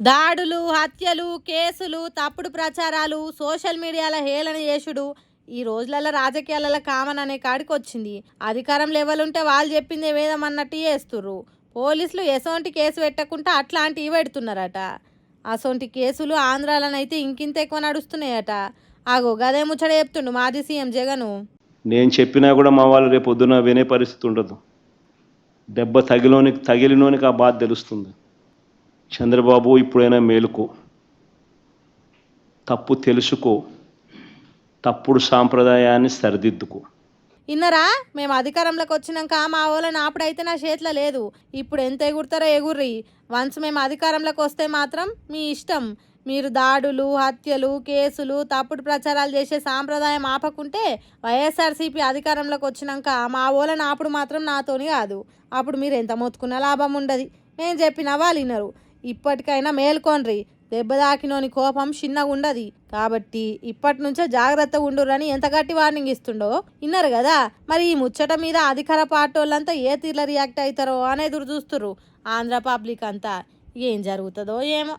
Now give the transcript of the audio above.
దాడులు హత్యలు కేసులు తప్పుడు ప్రచారాలు సోషల్ మీడియాలో హేళన చేసుడు ఈ రోజులలో రాజకీయాలలో కామన్ అనే కాడికి వచ్చింది అధికారం లెవెల్ ఉంటే వాళ్ళు చెప్పిందే వేదం అన్నట్టు చేస్తుర్రు. పోలీసులు ఎసోంటి కేసు పెట్టకుండా అట్లాంటివి పెడుతున్నారట. అసొంటి కేసులు ఆంధ్రాలనైతే ఇంకింత ఎక్కువ నడుస్తున్నాయట. ఆగో గదే ముచ్చట చెప్తుండు మాజీ సీఎం జగను. నేను చెప్పినా కూడా మా వాళ్ళు రేపు పొద్దున వినే పరిస్థితి ఉండదు. దెబ్బ తగిలోనికి తగిలినోనికి ఆ బాధ తెలుస్తుంది. చంద్రబాబు ఇప్పుడైనా మేలుకో. తప్పు తెలుసుకో. తప్పుడు సాంప్రదాయాన్ని సరిదిద్దుకో. ఇన్నరా మేము అధికారంలోకి వచ్చినాక మా వాళ్ళని అప్పుడైతే నా చేతిలో లేదు. ఇప్పుడు ఎంత ఎగురుతారో ఎగుర్రి. వన్స్ మేము అధికారంలోకి వస్తే మాత్రం మీ ఇష్టం. మీరు దాడులు హత్యలు కేసులు తప్పుడు ప్రచారాలు చేసే సాంప్రదాయం ఆపకుంటే వైఎస్ఆర్సీపీ అధికారంలోకి వచ్చినాక మా ఓలని అప్పుడు మాత్రం నాతోని కాదు. అప్పుడు మీరు ఎంత మొత్తుకున్న లాభం ఉండదు. నేను చెప్పిన వాళ్ళు వినరు ఇప్పటికైనా మేల్కొండ్రి. దెబ్బ తాకినోని కోపం చిన్నగా ఉండదు. కాబట్టి ఇప్పటి నుంచే జాగ్రత్తగా ఉండురని ఎంత గట్టి వార్నింగ్ ఇస్తుండో? విన్నారు కదా మరి ఈ ముచ్చట మీద అధికార పార్టీ ఏ తీర్ల రియాక్ట్ అవుతారో అని ఎదురు చూస్తుర్రు ఆంధ్ర పబ్లిక్ అంతా. ఏం జరుగుతుందో ఏమో.